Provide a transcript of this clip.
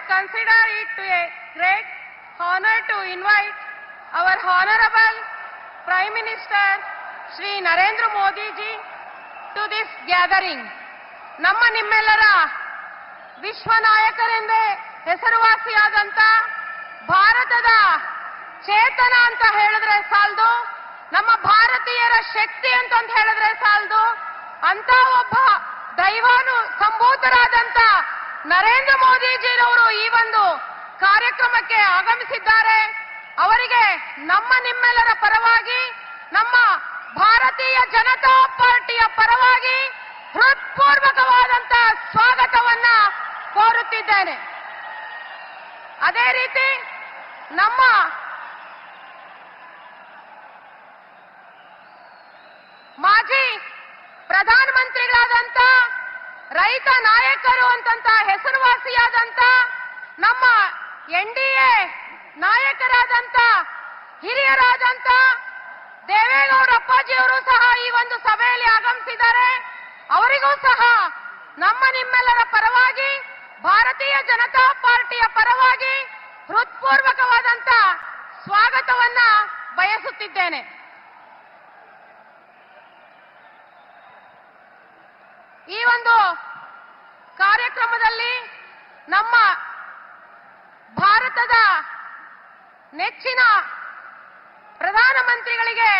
consider it to a great honor to invite our Prime Minister Shri Narendra Modi ji to this gathering. ನಮ್ಮ ನಿಮ್ಮೆಲ್ಲರ ವಿಶ್ವ ನಾಯಕರೆಂದೇ ಹೆಸರುವಾಸಿಯಾದಂತ ಭಾರತದ ಚೇತನ ಅಂತ ಹೇಳಿದ್ರೆ ಸಾಲದು ನಮ್ಮ ಭಾರತೀಯರ ಶಕ್ತಿ ಅಂತಂತ ಹೇಳಿದ್ರೆ ಸಾಲದು ಅಂತ ಒಬ್ಬ ದೈವಾನು ಸಂಭೂತರಾದಂತ ನರೇಂದ್ರ ಮೋದಿಜಿರವರು ಈ ಒಂದು ಕಾರ್ಯಕ್ರಮಕ್ಕೆ ಆಗಮಿಸಿದ್ದಾರೆ. ಅವರಿಗೆ ನಮ್ಮ ನಿಮ್ಮೆಲ್ಲರ ಪರವಾಗಿ, ನಮ್ಮ ಭಾರತೀಯ ಜನತಾ ಪಾರ್ಟಿಯ ಪರವಾಗಿ ಹೃತ್ಪೂರ್ವಕವಾದಂತ ಸ್ವಾಗತವನ್ನ ಕೋರುತ್ತಿದ್ದೇನೆ. ಅದೇ ರೀತಿ ನಮ್ಮ ಮಾಜಿ ಪ್ರಧಾನಮಂತ್ರಿಗಳಾದಂತ ರೈತ ನಾಯಕರು ಅಂತಂತ ಹೆಸರುವಾಸಿಯಾದಂತ ನಮ್ಮ ಎನ್ ಡಿ ಎ ನಾಯಕರಾದಂತ, ಹಿರಿಯರಾದಂತ ದೇವೇಗೌಡ ಅಪ್ಪಾಜಿಯವರು ಸಹ ಈ ಒಂದು ಸಭೆಯಲ್ಲಿ ಆಗಮಿಸಿದ್ದಾರೆ. ಅವರಿಗೂ ಸಹ ನಮ್ಮ ನಿಮ್ಮೆಲ್ಲರ ಪರವಾಗಿ, ಭಾರತೀಯ ಜನತಾ ಪಾರ್ಟಿಯ ಪರವಾಗಿ ಹೃತ್ಪೂರ್ವಕವಾದಂತ ಸ್ವಾಗತವನ್ನ ಬಯಸುತ್ತಿದ್ದೇನೆ. ಈ ಒಂದು ಕಾರ್ಯಕ್ರಮದಲ್ಲಿ ನಮ್ಮ ಭಾರತದ ನೆಚ್ಚಿನ ಪ್ರಧಾನಮಂತ್ರಿಗಳಿಗೆ